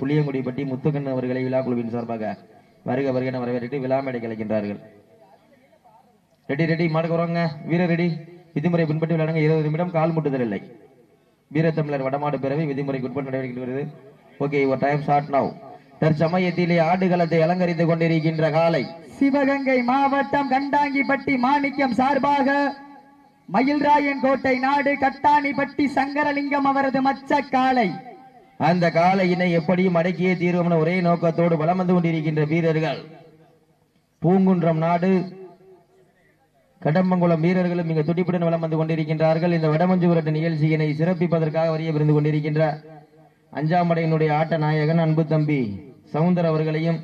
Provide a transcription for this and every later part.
புளியங்குடிப்பட்டி முத்துக்கண்ணன் அவர்களை விழா குழுவின் சார்பாக வருக வருக என வரவேற்று விழா மேடை கலைக்கின்றார்கள். ரெடி ரெடி மாடுக்கு வருவாங்க வீரர் ரெடி. விதிமுறை பின்பற்றி விளையாடுங்க. இருபது நிமிடம் கால் முட்டுதல் இல்லை. வீரத்தமிழர் வடமாடு பிறவி விதிமுறைக்கு உட்பட்டு நடவடிக்கை வருது ஓகே ஒரு டைம் ஷார்ட் நவ் தற்சமயத்திலே ஆடுகளத்தை அலங்கரித்து கொண்டிருக்கின்ற காலை சிவகங்கை மாவட்டம் கண்டாங்கிப்பட்டி மாணிக்கம் சார்பாக மயில்ராயன் கோட்டை நாடு கட்டாணிப்பட்டி சங்கரலிங்கம் அவரது மச்ச காலை அந்த காலையினை எப்படியும் அடக்கியே தீர்வோம் ஒரே நோக்கத்தோடு வலம் வந்து கொண்டிருக்கின்ற வீரர்கள். பூங்குன்றம் நாடு கடம்பங்குளம் வீரர்களும் மிக துடிப்புடன் வலம் வந்து கொண்டிருக்கின்றார்கள். இந்த வடமஞ்சு விரட்டு நிகழ்ச்சியினை சிறப்பிப்பதற்காக வரிய விருந்து கொண்டிருக்கின்ற அஞ்சாம் படையினுடைய ஆட்ட நாயகன் அன்பு தம்பி சவுந்தர் அவர்களையும்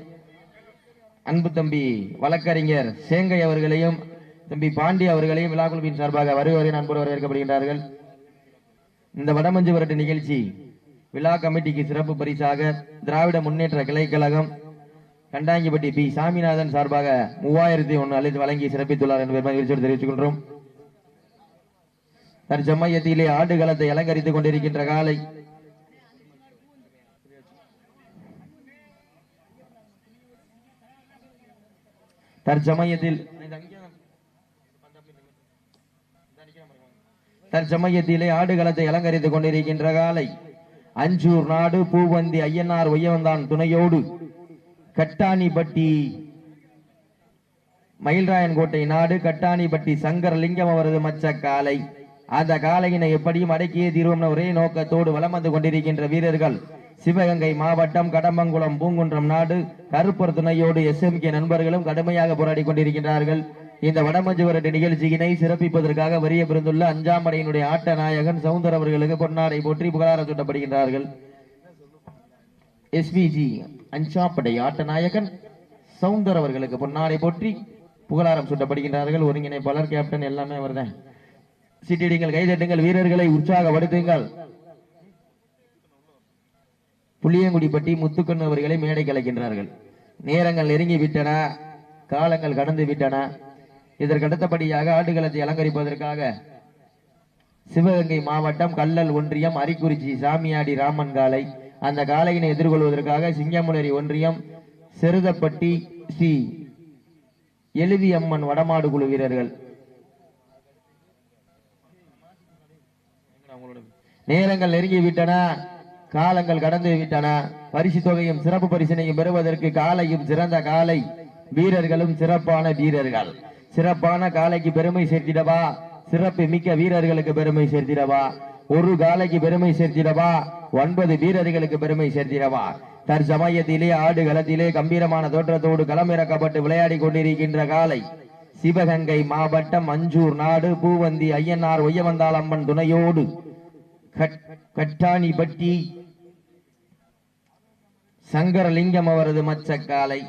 அன்பு தம்பி வழக்கறிஞர் சேங்கை அவர்களையும் தம்பி பாண்டி அவர்களையும் விழாக்குழுவின் சார்பாக வருவரை நண்பர் வரவேற்கப்படுகின்றார்கள். இந்த வடமஞ்சு விரட்டு நிகழ்ச்சி விழா கமிட்டிக்கு சிறப்பு பரிசாக திராவிட முன்னேற்ற கிளைக்கழகம் கண்டாங்கிப்பட்டி பி. சாமிநாதன் சார்பாக மூவாயிரத்தி ஒன்று அழைத்து வழங்கி சிறப்பித்துள்ளார் என்பதை மகிழ்ச்சியோடு தெரிவித்துக் கொள்கிறோம் தற்சமயத்திலே ஆடுகளத்தை அலங்கரித்துக் கொண்டிருக்கின்ற காலை தற்சமயத்தில் தற்சமயத்திலே ஆடுகளத்தை அலங்கரித்துக் கொண்டிருக்கின்ற காலை அஞ்சூர் நாடு பூவந்தி ஐயனார் ஒய்யவந்தான் துணையோடு. கட்டாணிப்பட்டி மயில்ராயன்கோட்டை நாடு கட்டாணிப்பட்டி சங்கரலிங்கம் அவரது மச்ச காலை அந்த காலையினை எப்படியும் அடக்கியே தீர்வோம் ஒரே நோக்கத்தோடு வலம் வந்து கொண்டிருக்கின்ற வீரர்கள். சிவகங்கை மாவட்டம் கடம்பங்குளம் பூங்குன்றம் நாடு. கருப்பர் துணையோடு எஸ்எம்கே நண்பர்களும் கடுமையாக போராடி கொண்டிருக்கின்றார்கள். இந்த வடமஞ்சு வரட்டு நிகழ்ச்சியினை சிறப்பிப்பதற்காக வரிய பிறந்துள்ள அஞ்சாம் படையினுடைய ஆட்ட நாயகன் சவுந்தர் அவர்களுக்கு பொன்னாடை போற்றி புகழாரம் சூட்டப்படுகின்றார்கள். எஸ்பிஜி அஞ்சாப்படை ஆட்ட நாயகன் சவுந்தர் அவர்களுக்கு பொன்னாடை போற்றி புகழாரம் சூட்டப்படுகின்றார்கள். ஒருங்கிணைப்பாளர் கேப்டன் எல்லாமே அவர்தான். சிட்டிடிங்கள் கைதட்டுங்கள் வீரர்களை உற்சாகப்படுத்துங்கள். புளியங்குடிப்பட்டி முத்துக்கண்ணு அவர்களை மேடை கலைக்கின்றார்கள். நேரங்கள் நெருங்கி விட்டன காலங்கள் கடந்து விட்டன. இதற்கு அடுத்தபடியாக ஆடுகளத்தை அலங்கரிப்பதற்காக சிவகங்கை மாவட்டம் கல்லல் ஒன்றியம் அரிக்குறிச்சி சாமியாடி ராமன் காலை அந்த காலையினை எதிர்கொள்வதற்காக சிங்கமுனரி ஒன்றியம் செருதப்பட்டி சி. எழுதியம்மன் வடமாடு குழு வீரர்கள். நேரங்கள் நெருங்கி விட்டன காலங்கள் கடந்து விட்டன. பரிசு தொகையும் சிறப்பு பரிசினையும் பெறுவதற்கு காலையும் சிறந்த காலை வீரர்களும் சிறப்பான வீரர்கள். சிறப்பான காலைக்கு பெருமை சேர்த்திடவா? சிறப்பு மிக்க வீரர்களுக்கு பெருமை சேர்த்திடவா? ஒரு காலைக்கு பெருமை சேர்த்திடவா? ஒன்பது வீரர்களுக்கு பெருமை சேர்த்திடவா? தற்சமயத்திலே ஆடு களத்திலே கம்பீரமான தோற்றத்தோடு களமிறக்கப்பட்டு விளையாடி கொண்டிருக்கின்ற காலை சிவகங்கை மாவட்டம் அஞ்சூர் நாடு பூவந்தி ஐயனார் ஒய்யவந்தாள் அம்மன் துணையோடு கட்- கட்டாணிப்பட்டி சங்கரலிங்கம் அவரது மச்ச காலை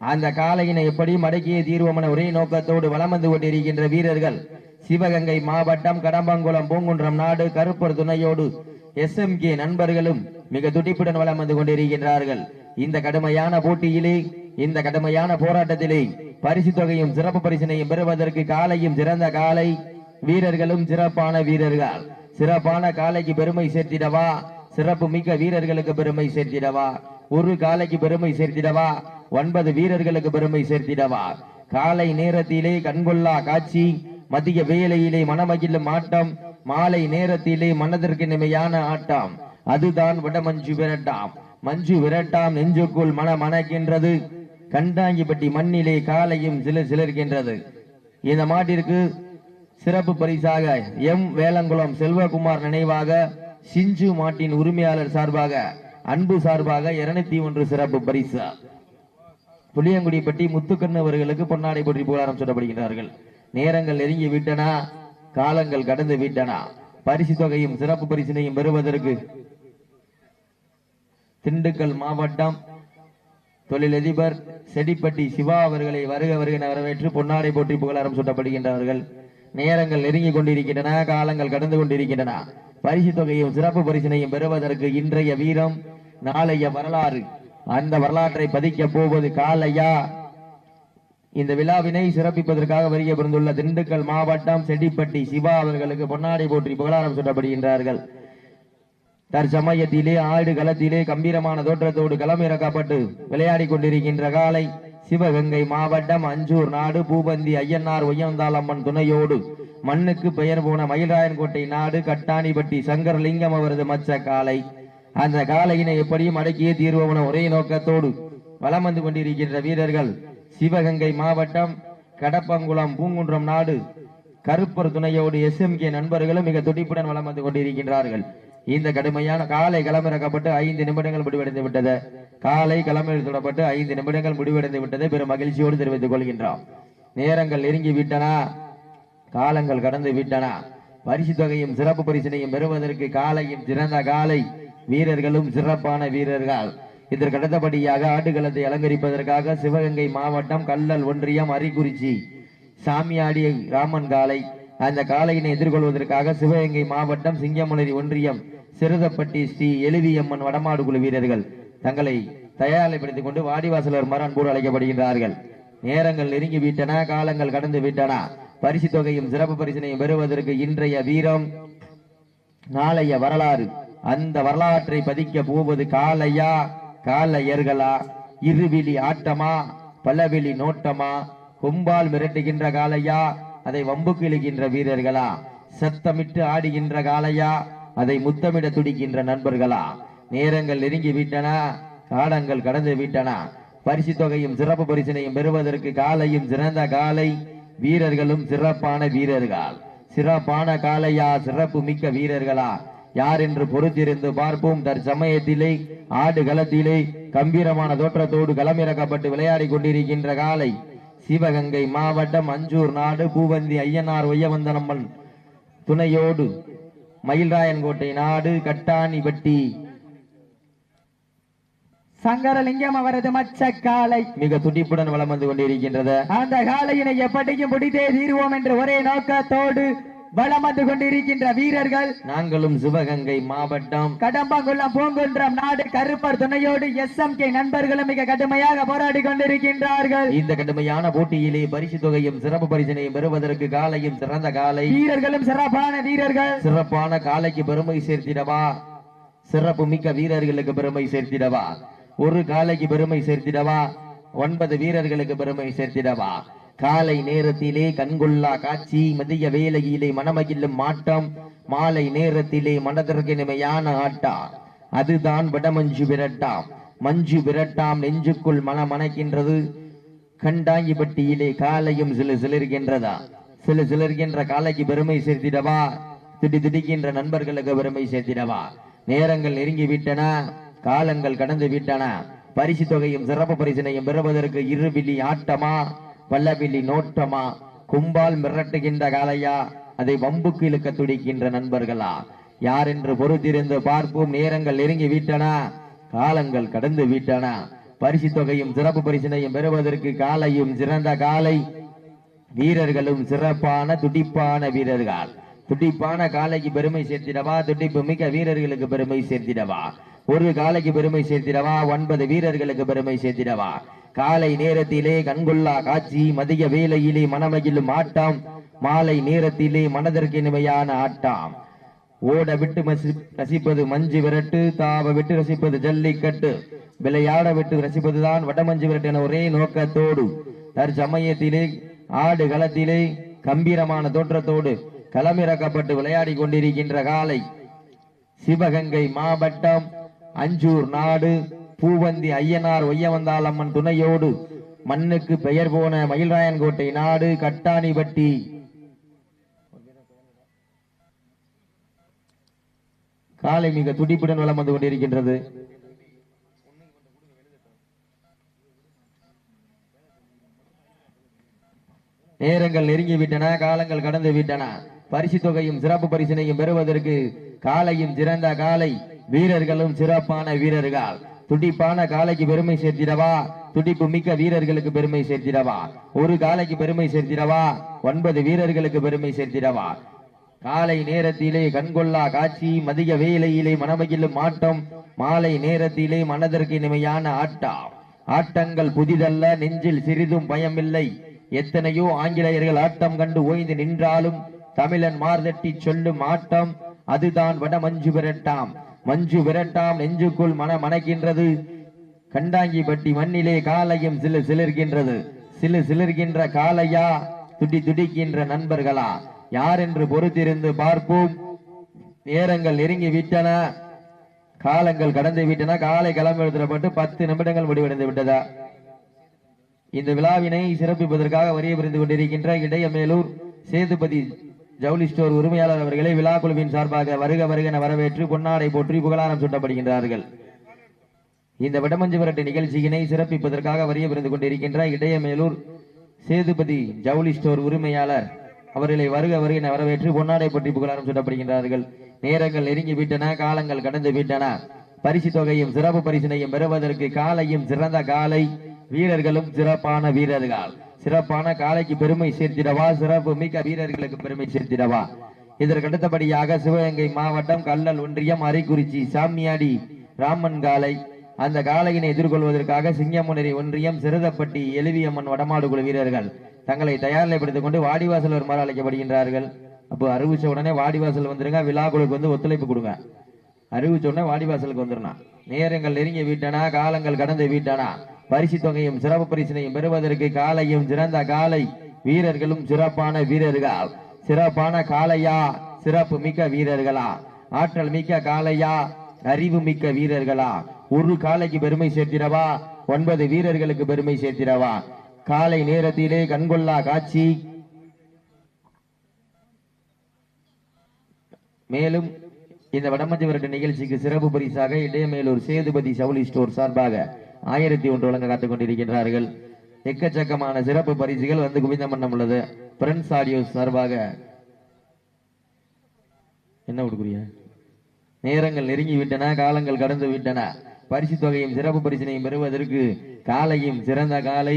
அந்த காலையினை எப்படி மடக்கிய தீர்வமன ஒரே நோக்கத்தோடு வளம் வந்து கொண்டிருக்கின்ற வீரர்கள் சிவகங்கை மாவட்டம் கடம்பங்குளம் பூங்குன்றம் நாடு கருப்பர் துணையோடு எஸ்எம்கே நண்பர்களும் மிக துடிப்புடன் வளம் வந்து கொண்டிருக்கின்றார்கள். இந்த கடுமையான போட்டியிலே இந்த கடுமையான போராட்டத்திலே பரிசு தொகையும் சிறப்பு பரிசினையும் பெறுவதற்கு காலையும் சிறந்த காலை வீரர்களும் சிறப்பான வீரர்கள். சிறப்பான காலைக்கு பெருமை சேர்த்திடவா? சிறப்பு மிக்க வீரர்களுக்கு பெருமை சேர்த்திடவா? ஒரு காலைக்கு பெருமை சேர்த்திடவா? ஒன்பது வீரர்களுக்கு பெருமை சேர்த்திடவார் காலை நேரத்திலே கண்கொள்ளா காட்சி மதிய வேலையிலே மனமகிழும் ஆட்டம் மாலை நேரத்திலே மனதிற்கு நிமையான ஆட்டம். அதுதான் வடமஞ்சு விரட்டாம். மஞ்சு விரட்டாம் நெஞ்சுக்குள் மன மணக்கின்றது. கண்டாங்கிப்பட்டி மண்ணிலே காலையும் சில சிலர்கின்றது இந்த மாட்டிற்கு சிறப்பு பரிசாக எம். வேலங்குளம் செல்வகுமார் நினைவாக சிஞ்சு மாட்டின் உரிமையாளர் சார்பாக அன்பு சார்பாக இருநூத்தி ஒன்று சிறப்பு பரிசு. புளியங்குடிப்பட்டி முத்துக்கண்ணு அவர்களுக்கு பொன்னாடை போற்றி புகழாரம் சொல்லப்படுகிறார்கள் நேரங்கள் நெருங்கி விட்டன காலங்கள் கடந்து விட்டன. பரிசு தொகையும் சிறப்பு பரிசினையும் பெறுவதற்கு திண்டுக்கல் மாவட்டம் தொழிலதிபர் செடிப்பட்டி சிவா அவர்களை வருக வருகை வரவேற்று பொன்னாடை போற்றி புகழாரம் சூட்டப்படுகின்றார்கள். நேரங்கள் நெருங்கி கொண்டிருக்கின்றன காலங்கள் கடந்து கொண்டிருக்கின்றன. பரிசு தொகையும் சிறப்பு பரிசினையும் பெறுவதற்கு இன்றைய வீரம் நாளைய வரலாறு. அந்த வரலாற்றை பதிக்க போவது காலையா? இந்த விழாவினை சிறப்பிப்பதற்காக வருகை புரிந்துள்ள திண்டுக்கல் மாவட்டம் செடிப்பட்டி சிவா அவர்களுக்கு பொன்னாடை போற்றி புகழாரம் சுட்டப்படுகின்றார்கள். தற்சமயத்திலே ஆடு களத்திலே கம்பீரமான தோற்றத்தோடு களமிறக்கப்பட்டு விளையாடி கொண்டிருக்கின்ற காலை சிவகங்கை மாவட்டம் அஞ்சூர் நாடு பூபந்தி ஐயன்னார் ஒய்யந்தாளம்மன் துணையோடு மண்ணுக்கு பெயர் போன மயிலாயன்கோட்டை நாடு கட்டாணிப்பட்டி சங்கரலிங்கம் அவரது மச்ச காலை. அந்த காலையினை எப்படியும் அடக்கியே தீர்வோம் ஒரே நோக்கத்தோடு வலம் வந்து கொண்டிருக்கின்ற வீரர்கள் சிவகங்கை மாவட்டம் கடப்பங்குளம் பூங்குன்றம் நாடு கருப்பர் துணையோடு எஸ்எம்கே நண்பர்களும் மிக துடிப்புடன் வளம் வந்து கொண்டிருக்கின்றார்கள். இந்த கடுமையான காலை களமிறக்கப்பட்டு ஐந்து நிமிடங்கள் முடிவடைந்து விட்டது. காலை களமிறக்கப்பட்டு ஐந்து நிமிடங்கள் முடிவடைந்து விட்டதை பெரும் மகிழ்ச்சியோடு தெரிவித்துக் கொள்கின்றோம். நேரங்கள் நெருங்கி விட்டனா. காலங்கள் கடந்து விட்டனா. பரிசு தொகையும் சிறப்பு பரிசினையும் பெறுவதற்கு காலையும் சிறந்த காலை வீரர்களும் சிறப்பான வீரர்கள். இதற்கு அடுத்தபடியாக ஆட்டுக்களத்தை அலங்கரிப்பதற்காக சிவகங்கை மாவட்டம் கல்லல் ஒன்றியம் அரிக்குறிச்சி சாமியாடி ராமன் காலை அந்த காளையினை எதிர்கொள்வதற்காக சிவகங்கை மாவட்டம் சிங்கமுனரி ஒன்றியம் சிறுதப்பட்டி ஸ்ரீ எழுவியம்மன் வடமாடு குழு வீரர்கள். தங்களை தயாரிப்படுத்திக் கொண்டு வாடிவாசலர் மரன்போடு அழைக்கப்படுகின்றார்கள். நேரங்கள் நெருங்கி விட்டன காலங்கள் கடந்து விட்டன. பரிசு தொகையும் சிறப்பு பரிசினையும் பெறுவதற்கு இன்றைய வீரம் நாளைய வரலாறு. அந்த வரலாற்றை பதிக்க போவது காலையா காலையர்களா இருவிழி ஆட்டமா? பலவிழி நோட்டமா? கொம்பால் மிரட்டுகின்ற காலையா அதை வம்புக்கு இழுக்கின்ற வீரர்களா? சத்தமிட்டு ஆடுகின்ற காலையா அதை முத்தமிட துடிக்கின்ற நண்பர்களா? நேரங்கள் நெருங்கி விட்டன காலங்கள் கடந்து விட்டன. பரிசு தொகையும் சிறப்பு பரிசினையும் பெறுவதற்கு காலையும் சிறந்த காலை வீரர்களும் சிறப்பான வீரர்கள். சிறப்பான காலையா சிறப்பு மிக்க வீரர்களா? யார் என்று பொறுத்திருந்து பார்ப்போம். தற்சமயத்திலே ஆடு களத்திலே கம்பீரமான தோற்றத்தோடு களமிறக்கப்பட்டு விளையாடி கொண்டிருக்கின்ற காலை சிவகங்கை மாவட்டம் அஞ்சூர் நாடு பூவந்தி ஐயனார் ஒய்யவந்தனம்மன் துணையோடு மயில்ராயன்கோட்டை நாடு கட்டாணிப்பட்டி. சங்கரலிங்கம் அவரது மச்ச காலை மிக துடிப்புடன் வலம் வந்து கொண்டிருக்கின்றது. அந்த காலையினை எப்படியும் முடித்தே தீர்வோம் என்ற ஒரே நோக்கத்தோடு வலம் வந்து கொண்டிருக்கின்ற வீரர்கள் நாங்களும் சிவகங்கை மாவட்டம். கடம்பங்குளம் பூங்குன்றம் நாடு கருப்பர் துணையோடு எஸ் எம் கே நண்பர்களும் மிக கடுமையாக போராடி கொண்டிருக்கின்றார்கள். இந்த கடுமையான போட்டியிலே பரிசு தொகையும் சிறப்பு பரிசினையும் பெறுவதற்கு காலையும் சிறந்த காலை. வீரர்களும் சிறப்பான வீரர்கள். சிறப்பான காலைக்கு பெருமை சேர்த்திடவா? சிறப்பு மிக்க வீரர்களுக்கு பெருமை சேர்த்திடவா? ஒரு காலைக்கு பெருமை சேர்த்திடவா? ஒன்பது வீரர்களுக்கு பெருமை சேர்த்திடவா? காலை நேரத்திலே கண்கொள்ளா காட்சி மதிய வேலையிலே மனமகிழும் ஆட்டம் மாலை நேரத்திலே மனதிற்கு இனிமையான அதுதான் வடமஞ்சு விரட்டாம். மஞ்சு விரட்டாம் நெஞ்சுக்குள் மனமணக்கின்றது கண்டாங்கிப்பட்டியிலே காலையும் சில சிலர்கின்றதா? சில சிலர்கின்ற காலைக்கு பெருமை சேர்த்திடவா? திடி திடிக்கின்ற நண்பர்களுக்கு பெருமை சேர்த்திடவா? நேரங்கள் நெருங்கி விட்டன காலங்கள் கடந்து விட்டன. பரிசு தொகையும் சிறப்பு பரிசினையும் பெறுவதற்கு இருவிழி ஆட்டமா? வல்லவிழி நோட்டமா? கும்பால் மிரட்டுகின்ற காலையா அதை வம்புக்கு இழுக்க துடிக்கின்ற நண்பர்களா? யார் என்று பொறுத்திருந்து பார்ப்போம். நேரங்கள் நெருங்கி விட்டன. காலங்கள் கடந்து விட்டன. பரிசு தொகையும் சிறப்பு பரிசினையும் பெறுவதற்கு காலையும் சிறந்த காலை வீரர்களும் சிறப்பான துடிப்பான வீரர்கள். துடிப்பான காலைக்கு பெருமை சேர்த்திடவா? துடிப்பு மிக்க வீரர்களுக்கு பெருமை சேர்த்திடவா? ஒரு காலைக்கு பெருமை சேர்த்திடவா? ஒன்பது வீரர்களுக்கு பெருமை சேர்த்திடவா? காலை நேரத்திலே கண்கொள்ளா காட்சி மதிய வேலையிலே மனமகிழும் ஆட்டம் மாலை நேரத்திலே மனதிற்கு இனிமையான ஆட்டம். ஓட விட்டு ரசிப்பது மஞ்சு விரட்டு தாவ விட்டு ரசிப்பது ஜல்லிக்கட்டு. விளையாட விட்டு ரசிப்பதுதான் வடமஞ்சு விரட்டு என ஒரே நோக்கத்தோடு. தற்சமயத்திலே ஆடு களத்திலே கம்பீரமான தோற்றத்தோடு களமிறக்கப்பட்டு விளையாடி கொண்டிருக்கின்ற காலை. சிவகங்கை மாவட்டம் அஞ்சூர் நாடு பூவந்தி ஐயனார் ஒய்யவந்தாளம்மன் துணையோடு. மண்ணுக்கு பெயர் போன மயில்ராயன்கோட்டை நாடு கட்டாணிபட்டி காலை மிக துடிப்புடன் வளம் வந்து கொண்டிருக்கின்றது. நேரங்கள் நெருங்கி விட்டன காலங்கள் கடந்து விட்டன பரிசு தொகையும் சிறப்பு பரிசினையும் பெறுவதற்கு காலையும் சிறந்த காலை வீரர்களும் சிறப்பான வீரர்கள். துடிப்பான காலைக்கு பெருமை சேர்த்திடவா? துடிப்பு மிக்க வீரர்களுக்கு பெருமை சேர்த்திடவா? ஒரு காலைக்கு பெருமை சேர்த்திடவா? ஒன்பது வீரர்களுக்கு பெருமை சேர்த்திடவா? காலை நேரத்திலே கண்கொள்ளா காட்சி மதிய வேலையிலே மனமகிழும் ஆட்டம் மாலை நேரத்திலே மனதிற்கு இனிமையான ஆட்டம். ஆட்டங்கள் புதிதல்ல நெஞ்சில் சிறிதும் பயமில்லை. எத்தனையோ ஆங்கிலேயர்கள் ஆட்டம் கண்டு ஓய்ந்து நின்றாலும் தமிழன் மார்தட்டி சொல்லும் ஆட்டம் அதுதான் வடமஞ்சு பெறட்டாம் மஞ்சு விரட்டாம் நெஞ்சுக்குள் மன மணக்கின்றது. கண்டாங்கி பட்டி மண்ணிலே காலையும் சிலு சிலிர்கின்றது சிலு சிலிர்கின்ற காலையா துடி துடிக்கின்ற நண்பர்களா? யார் என்று பொறுத்திருந்து பார்ப்போம். நேரங்கள் நெருங்கி விட்டன காலங்கள் கடந்து விட்டன காலை கிளம்பெழுத்தப்பட்டு பத்து நிமிடங்கள் முடிவடைந்து விட்டதா? இந்த விழாவினை சிறப்பிப்பதற்காக வரிய புரிந்து கொண்டிருக்கின்ற இடையமேலூர் சேதுபதி ஜவுளி ஸ்டோர் உரிமையாளர் அவர்களை விழா குழுவின் சார்பாக வருக வருகன வரவேற்று பொன்னாடை போற்றி புகழாரம் சூட்டப்படுகின்றார்கள். இந்த விடமஞ்சு விரட்டு நிகழ்ச்சியினை சிறப்பிப்பதற்காக வரிய பிறந்து கொண்டிருக்கின்ற இடையமேலூர் சேதுபதி ஜவுளி ஸ்டோர் உரிமையாளர் அவர்களை வருக வருகின வரவேற்று பொன்னாடை போற்றி புகழாரம் சூட்டப்படுகின்றார்கள். நேரங்கள் நெருங்கி விட்டன காலங்கள் கடந்து விட்டன. பரிசு தொகையும் சிறப்பு பரிசினையும் பெறுவதற்கு காலையும் சிறந்த காலை வீரர்களும் சிறப்பான வீரர்கள். சிறப்பான காலைக்கு பெருமை சேர்த்திடவா? சிறப்பு மிக்க வீரர்களுக்கு பெருமை சேர்த்திடவா? இதற்கு அடுத்தபடியாக சிவகங்கை மாவட்டம் கல்லல் ஒன்றியம் அரைக்குறிச்சி சாமியாடி ராமன் காலை அந்த காளையினை எதிர்கொள்வதற்காக சிங்கமுனரி ஒன்றியம் சிறுதப்பட்டி எழுவியம்மன் வடமாடு குழு வீரர்கள் தங்களை தயார்நிலைப்படுத்திக் கொண்டு வாடிவாசல் வருமாறு அழைக்கப்படுகின்றார்கள். அப்போ அறிவிச்ச உடனே வாடிவாசல் வந்துருங்க விழாக்குழுக்கு வந்து ஒத்துழைப்பு கொடுங்க. அறிவிச்ச உடனே வாடிவாசலுக்கு வந்துடணும் நேரங்கள் நெருங்கிய வீட்டானா காலங்கள் கடந்து வீட்டானா. பரிசு தொகையும் சிறப்பு பரிசினையும் பெறுவதற்கு காலையும் சிறந்த காலை வீரர்களும் சிறப்பான வீரர்கள்? சிறப்பான காளையா? சிறப்பு மிக்க வீரர்களா? ஆற்றல் மிக்க காளையா? அறிவு மிக்க வீரர்களா? ஒரு காலைக்கு பெருமை சேர்த்திடவா? ஒன்பது வீரர்களுக்கு பெருமை சேர்த்திடவா? காலை நேரத்திலே கண்கொள்ளா காட்சி. மேலும் இந்த வடமஞ்சு நிகழ்ச்சிக்கு சிறப்பு பரிசாக இடையமேலூர் சேதுபதி சவுளி ஸ்டோர் சார்பாக ஆயிரத்தி ஒன்று வழங்க காத்துக் கொண்டிருக்கின்றார்கள் எக்கச்சக்கமான சிறப்பு பரிசுகள் வந்து குவிந்த மன்னம் உள்ளது. பிரெண்ட்ஸ் ஆடியோ சார்பாக என்ன கொடுக்குறிய நேரங்கள் நெருங்கி விட்டன காலங்கள் கடந்து விட்டன பரிசு தொகையும் சிறப்பு பரிசினையும் பெறுவதற்கு காலையும் சிறந்த காலை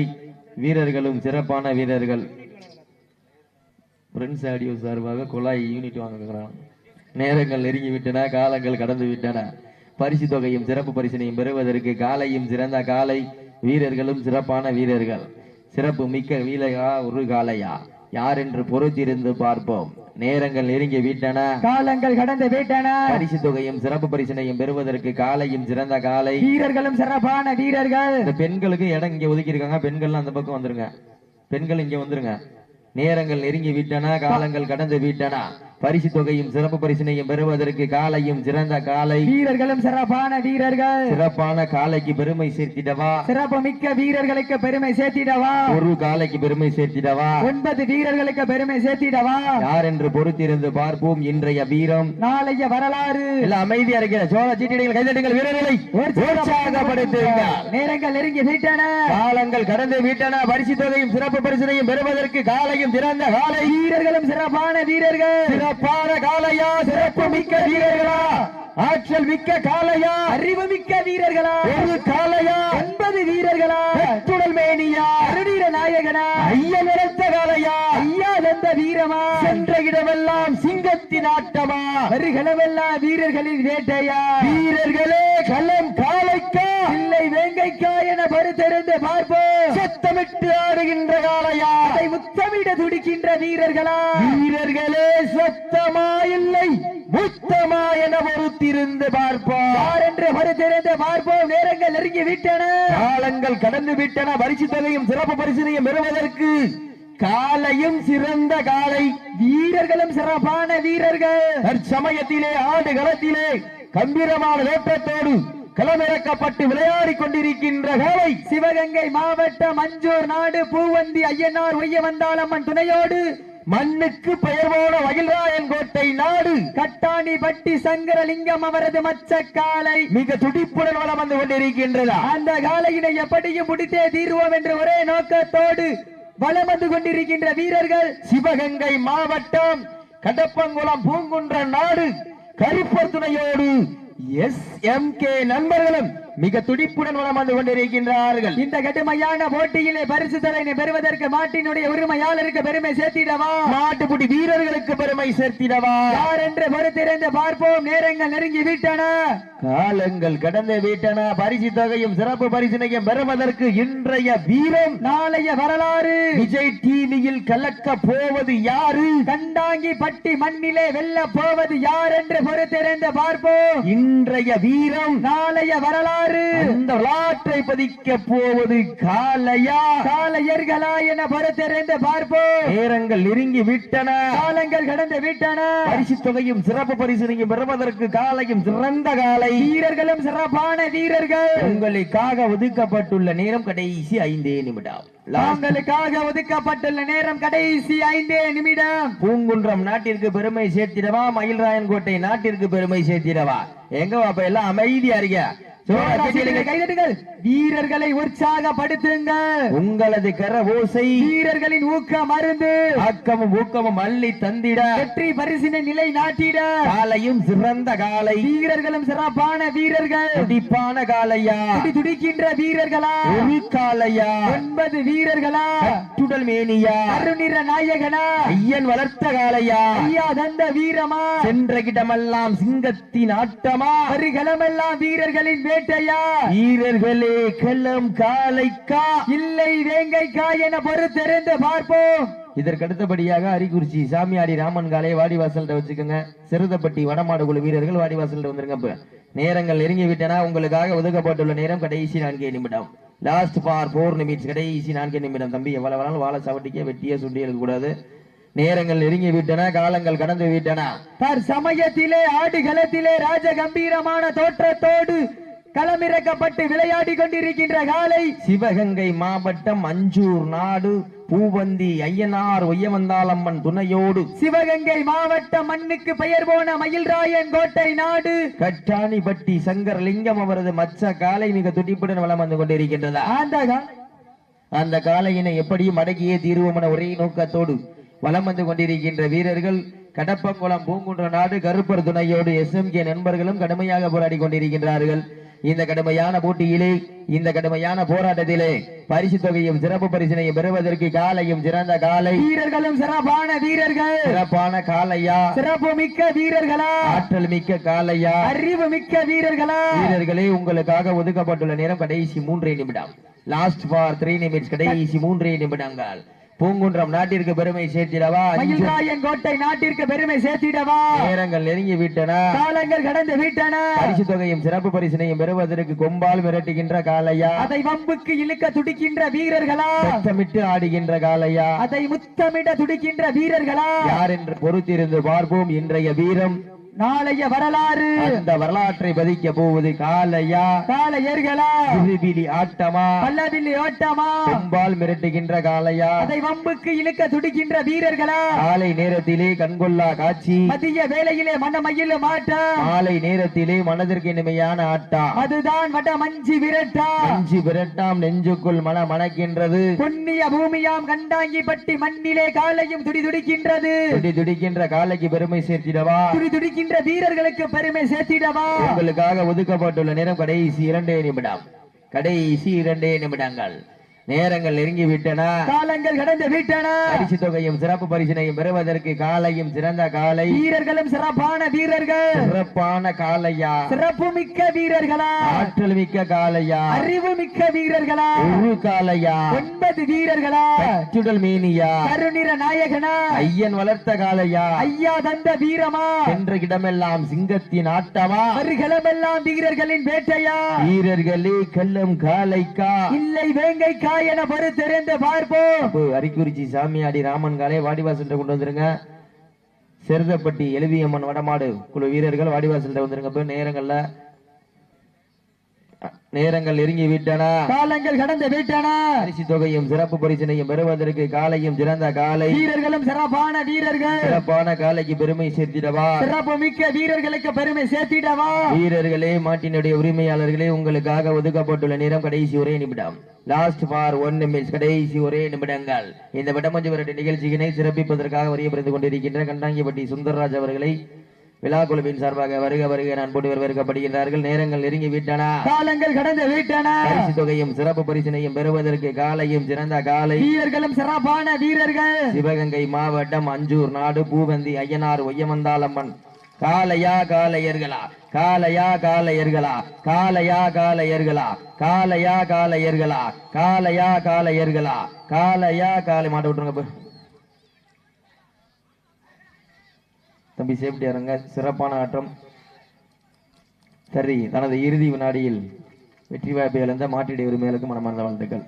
வீரர்களும் சிறப்பான வீரர்கள். பிரெண்ட்ஸ் ஆடியோ சார்பாக குழாய் யூனிட் வாங்குகிறான் நேரங்கள் நெருங்கி விட்டன காலங்கள் கடந்து விட்டன பரிசு தொகையும் சிறப்பு பரிசினையும் பெறுவதற்கு காலையும் சிறந்த காலை வீரர்களும் சிறப்பான வீரர்கள். சிறப்பு மிக்க வீலையா ஒரு காலையா யார் என்று பொறுத்திருந்து பார்ப்போம். நேரங்கள் நெருங்கி விட்டன. காலங்கள் கடந்து விட்டன. பரிசு தொகையும் சிறப்பு பரிசினையும் பெறுவதற்கு காலையும் சிறந்த காலை. வீரர்களும் சிறப்பான வீரர்கள். இந்த பெண்களுக்கு இடம் இங்க ஒதுக்கி இருக்காங்க பெண்கள்லாம் அந்த பக்கம் வந்துருங்க. பெண்கள் இங்க வந்துருங்க. நேரங்கள் நெருங்கி விட்டன. காலங்கள் கடந்து விட்டன. பரிசு தொகையும் சிறப்பு பரிசினையும் பெறுவதற்கு காலையும் சிறந்த காலை. வீரர்களும் சிறப்பான வீரர்கள். சிறப்பான காலைக்கு பெருமை சேர்த்திடவா? சிறப்பு மிக்க வீரர்களுக்கு பெருமை சேர்த்திடவா? ஒரு காலைக்கு பெருமை சேர்த்திடவா? ஒன்பது வீரர்களுக்கு பெருமை சேர்த்திடவா? யார் என்று பொறுத்திருந்து பார்ப்போம் இன்றைய வீரம். நாளைய வரலாறு. எல்லாம் அமைதியா இருக்கிற சோழ சீட்டிகள் கைதட்டுங்கள் வீரர்களை. உற்சாகப்படுத்துங்க நேரங்கள் நெருங்கி விட்டன. காலங்கள் கடந்து விட்டன. பரிசு தொகையும் சிறப்பு பரிசினையும் பெறுவதற்கு காலையும் சிறந்த காலை. வீரர்களும் சிறப்பான வீரர்கள். சிறப்பான காலையா சிறப்பு மிக்க வீரர்களா? ஆற்றல் மிக்க காலையா? அறிவு மிக்க வீரர்களா? ஒரு காலையா? ஒன்பது வீரர்களா? சுடல் மேனியா? அருவீர நாயகனா? ஐயன் நினைத்த காலையா? வீரமா சென்ற இடமெல்லாம் சிங்கத்தின் ஆட்டமா? வருகளவெல்லாம் வீரர்களின் வேட்டையா? வீரர்களே களம் காலைக்கா இல்லை வேங்கைக்கா என பருத்தெறிந்து பார்ப்போம். சத்தமிட்டு ஆடுகின்ற காலையா அதை முத்தமிட துடிக்கின்ற வீரர்களா? வீரர்களே சத்தமா இல்லை முத்தமா என பொறுத்திருந்து பார்ப்போம். யார் என்று பருத்தெறிந்து பார்ப்போம். நேரங்கள் நெருங்கி விட்டன. காலங்கள் கடந்து விட்டன. பரிசு தொகையும் சிறப்பு பரிசினையும் பெறுவதற்கு காலையும் சிறந்த காலை. வீரர்களும் சிறப்பான வீரர்கள். தற்சமயத்திலே ஆண்டு களத்திலே கம்பீரமான தோற்றத்தோடு களமிறக்கப்பட்டு விளையாடிக் கொண்டிருக்கின்ற காலை சிவகங்கை மாவட்டம் மஞ்சூர் நாடு பூவந்தி ஐயனார் உய்யவந்தாளம்மன் துணையோடு மண்ணுக்கு பெயர் போன மகிழ்ராயன் கோட்டை நாடு கட்டாணி பட்டி சங்கரலிங்கம் அவரது மச்ச காலை மிக துடிப்புடன் வளம் வந்து கொண்டிருக்கின்றது. அந்த காலையினை எப்படியும் முடித்தே தீர்வோம் என்று ஒரே நோக்கத்தோடு வலம் வந்து கொண்டிருக்கின்ற வீரர்கள் சிவகங்கை மாவட்டம் கடப்பங்குளம் பூங்குன்ற நாடு கருப்பர் துணையோடு எஸ் எம் கே நண்பர்களும் மிக துடிப்புடன் வளம் வந்து கொண்டிருக்கின்றார்கள். இந்த கடுமையான போட்டியிலே பரிசு தலைனை பெறுவதற்கு மாட்டினுடைய உரிமையாளருக்கு பெருமை சேர்த்திடவா? மாட்டுப்புடி வீரர்களுக்கு பெருமை சேர்த்திடவா? யார் என்று பொறுத்திருந்து பார்ப்போம். நேரங்கள் நெருங்கி விட்டன. காலங்கள் கடந்து விட்டன. பரிசு தொகையும் சிறப்பு பரிசினையும் பெறுவதற்கு இன்றைய வீரம். நாளைய வரலாறு. விஜய் டிவியில் கலக்க போவது யாரு? கண்டாங்கி பட்டி மண்ணிலே வெல்ல போவது யார் என்று பொறுத்திருந்து பார்ப்போம். இன்றைய வீரம். நாளைய வரலாறு. அந்த விளாற்றை பதிக்க போவது காலையா? காலையர்களா என பொறுத்திருந்து பார்ப்போம் நேரங்கள் நெருங்கி விட்டன. காலங்கள் கடந்து விட்டன. பரிசு தொகையும் சிறப்பு பரிசினையும் பெறுவதற்கு காலையும் சிறந்த காலை. வீரர்களும் சிறப்பான வீரர்கள். உங்களுக்காக ஒதுக்கப்பட்டுள்ள நேரம் கடைசி ஐந்தே நிமிடம். லாஸ்ட் தாங்களுக்காக ஒதுக்கப்பட்டுள்ள நேரம் கடைசி ஐந்தே நிமிடம். பூங்குன்றம் நாட்டிற்கு பெருமை சேர்த்திடவா? மயில்ராயன் கோட்டை நாட்டிற்கு பெருமை சேர்த்திடவா? எங்க அப்ப எல்லாம் அமைதியா இருக்க வீரர்களை உற்சாகப்படுத்துங்கள். உங்களது கர ஓசை வீரர்களின் ஊக்க மருந்து ஆக்கமும் ஊக்கமும் அள்ளி தந்திட. வெற்றி பரிசினை நிலை நாட்டிட காலையும் சிறந்த காலை. வீரர்களும் சிறப்பான வீரர்கள். துடிப்பான காலையா? துடி துடிக்கின்ற வீரர்களா? காலையா? ஒன்பது வீரர்களா? சுடல் மேனியா? அருநிற நாயகனா? ஐயன் வளர்த்த காலையா? ஐயா தந்த வீரமா? சென்ற இடமெல்லாம் சிங்கத்தின் ஆட்டமா? வருகளமெல்லாம் வீரர்களின் வேட்டையா வீரர்களே களம் காலைக்கா? இல்லை வேங்கைக்கா என பொறுத்திருந்து பார்ப்போம். இதற்கு அடுத்தபடியாக அரிக்குறிச்சி சாமியாடி ராமன் காலை வாடிவாசல்கிட்ட வச்சுக்கோங்க. சிறுதப்பட்டி வடமாடு குழு வீரர்கள் வாடிவாசல்கிட்ட வந்துருங்க நேரங்கள் நெருங்கி விட்டன உங்களுக்காக ஒதுக்கப்பட்டுள்ள நேரம் கடைசி நான்கே நிமிடம். லாஸ்ட் ஃபார் ஃபோர் நிமிட்ஸ் கடைசி நான்கே நிமிடம். தம்பி எவ்வளவு வேணாலும் வாழை சவட்டிக்க வெட்டிய சுண்டி கூடாது நேரங்கள் நெருங்கி விட்டன காலங்கள் கடந்து விட்டன. தர் சமயத்திலே ஆடுகளத்திலே ராஜ கம்பீரமான தோற்றத்தோடு களமிறக்கப்பட்டு விளையாடி கொண்டிருக்கின்ற காலை சிவகங்கை மாவட்டம் அஞ்சூர் நாடு பூவந்தி ஐயனார் ஒய்யவந்தாளம்மன் துணையோடு. சிவகங்கை மாவட்டம் மண்ணுக்கு பெயர் போன மயில்ராயன் கோட்டை நாடு. கட்டாணிப்பட்டி சங்கர் லிங்கம் அவரது மச்ச காலை மிக துடிப்புடன் வலம் வந்து கொண்டிருக்கின்றதா அந்த கா- அந்த காலையினை எப்படி மடக்கியே தீர்வோம் என ஒரே நோக்கத்தோடு வலம் வந்து கொண்டிருக்கின்ற வீரர்கள் கடப்பங்குளம் பூங்குன்ற நாடு கருப்பர் துணையோடு எஸ்எம்கே நண்பர்களும் கடுமையாக போராடி கொண்டிருக்கின்றார்கள். இந்த கடுமையான போட்டியிலே இந்த கடுமையான போராட்டத்திலே பரிசு தொகையும் சிறப்பு பரிசினையும் பெறுவதற்கு காலையும் சிறந்த காலை. வீரர்களும் சிறப்பான வீரர்கள். சிறப்பான காலையா? சிறப்பு மிக்க வீரர்களா? ஆற்றல் மிக்க காலையா? அறிவு மிக்க வீரர்களா? வீரர்களே உங்களுக்காக ஒதுக்கப்பட்டுள்ள நேரம் கடைசி மூன்றே நிமிடம். லாஸ்ட் ஃபார் த்ரீ நிமிட்ஸ் கடைசி மூன்றே நிமிடங்கள். பூங்குன்றம் நாட்டிற்கு பெருமை சேர்த்திடவா? அஞ்சு மயில்ராயன் கோட்டை நாட்டிற்கு பெருமை சேர்த்திடவா? நேரங்கள் நெருங்கி விட்டன. காலங்கள் கடந்து விட்டன. பரிசு தொகையும் சிறப்பு பரிசினையும் பெறுவதற்கு கொம்பால் மிரட்டுகின்ற காலையா அதை வம்புக்கு இழுக்க துடிக்கின்ற வீரர்களா? சத்தமிட்டு ஆடுகின்ற காலையா அதை முத்தமிட துடிக்கின்ற வீரர்களா? யார் என்று பொறுத்திருந்து பார்ப்போம் இன்றைய வீரம். நாளைய வரலாறு. அந்த வரலாற்றை பதிக்க போவது காலையா காளையர்களா? விரிபிலி ஆட்டமா? பல்லவில்லி ஓட்டமா கொம்பால் மிரட்டுகின்ற காலையா அதை வம்புக்கு இழுக்க துடிக்கின்ற வீரர்களா? காலை நேரத்திலே கண்கொள்ளா காட்சி. மதிய வேளையிலே மனமயில மாட்டா? மாலை நேரத்திலே மனதிற்கு இனிமையான ஆட்டா. அதுதான் வட மஞ்சி விரட்டா. நெஞ்சு விரட்டாம் நெஞ்சுக்குள் மன மணக்கின்றது. புண்ணிய பூமியாம் கண்டாங்கி பட்டி மண்ணிலே காலையும் துடி துடிக்கின்றது துடி துடிக்கின்ற காலைக்கு பெருமை சேர்த்திடவா? துடி துடிக்கின்ற வீரர்களுக்கு பெருமை சேர்த்திடவா? உங்களுக்காக ஒதுக்கப்பட்டுள்ள நேரம் கடைசி இரண்டே நிமிடம். கடைசி இரண்டே நிமிடங்கள். நேரங்கள் நெருங்கி விட்டன. காலங்கள் கடந்து விட்டன. பரிசு தொகையும் சிறப்பு பரிசினையும் பெறுவதற்கு காலையும் சிறந்த காலை. வீரர்களும் சிறப்பான வீரர்கள். சிறப்பான காலையா? சிறப்பு மிக்க வீரர்களா? ஆற்றல் மிக்க காலையா? அறிவு மிக்க வீரர்களா? ஒரு காலையா? ஒன்பது வீரர்களா? சுடல் மீனியா? கருநிற நாயகனா? ஐயன் வளர்த்த காலையா? ஐயா தந்த வீரமா? சென்ற இடமெல்லாம் சிங்கத்தின் ஆட்டமா? வருகளமெல்லாம் வீரர்களின் வேட்டையா? வீரர்களே கல்லம் காலைக்கா இல்லை வேங்கைக்கா? என பொறுத்திருந்து பார்ப்போம். அரிக்குறிச்சி சாமியாடி ராமன் காலை வாடிவாசல் கொண்டு வந்துருங்க. செருதப்பட்டி எழுவியம்மன் வடமாடு குழு வீரர்கள் வாடிவாசல் வந்துருங்க போய் நேரங்கள்ல நேரங்கள் நெருங்கி விட்டன. காலங்கள் கடந்து விட்டன. பரிசு தொகையும் சிறப்பு பரிசினையும் பெறுவதற்கு காலையும் சிறந்த காலை. வீரர்களும் சிறப்பான வீரர்கள். சிறப்பான காலைக்கு பெருமை சேர்த்திடவா. சிறப்பு மிக்க வீரர்களுக்கு பெருமை சேர்த்திடவா. வீரர்களே மாட்டினுடைய உரிமையாளர்களே உங்களுக்காக ஒதுக்கப்பட்டுள்ள நேரம் கடைசி ஒரே நிமிடம். லாஸ்ட் ஃபார் ஒன் நிமிட்ஸ் கடைசி ஒரே நிமிடங்கள். இந்த வடமஞ்சு விரட்டு நிகழ்ச்சியினை சிறப்பிப்பதற்காக வரிய பிறந்து கொண்டிருக்கின்ற கண்டாங்கிப்பட்டி சுந்தரராஜ் அவர்களை விழா குழுவின் சார்பாக வருக வருக அன்போடு வரவேற்கப்படுகின்றார்கள் நேரங்கள் நெருங்கி விட்டன காலங்கள் கடந்து விட்டன. பரிசு தொகையும் சிறப்பு பரிசினையும் பெறுவதற்கு காலையும் சிறந்த காலை. வீரர்களும் சிறப்பான வீரர்கள். சிவகங்கை மாவட்டம் அஞ்சூர் நாடு பூவந்தி ஐயனார் ஒய்யமந்தாளம்மன். காலையா காலையர்களா காலையா காலையர்களா காலையா காலையர்களா காலையா காலையர்களா காலையா காலையர்களா காலையா காலை மாட்ட விட்டுருங்க. தம்பி சேஃப்டி இறங்க சிறப்பான ஆட்டம். சரி தனது இறுதி வினாடியில் வெற்றி வாய்ப்பை இழந்த மாட்டிடைய உரிமைகளுக்கு மனமார்ந்த வாழ்த்துக்கள்.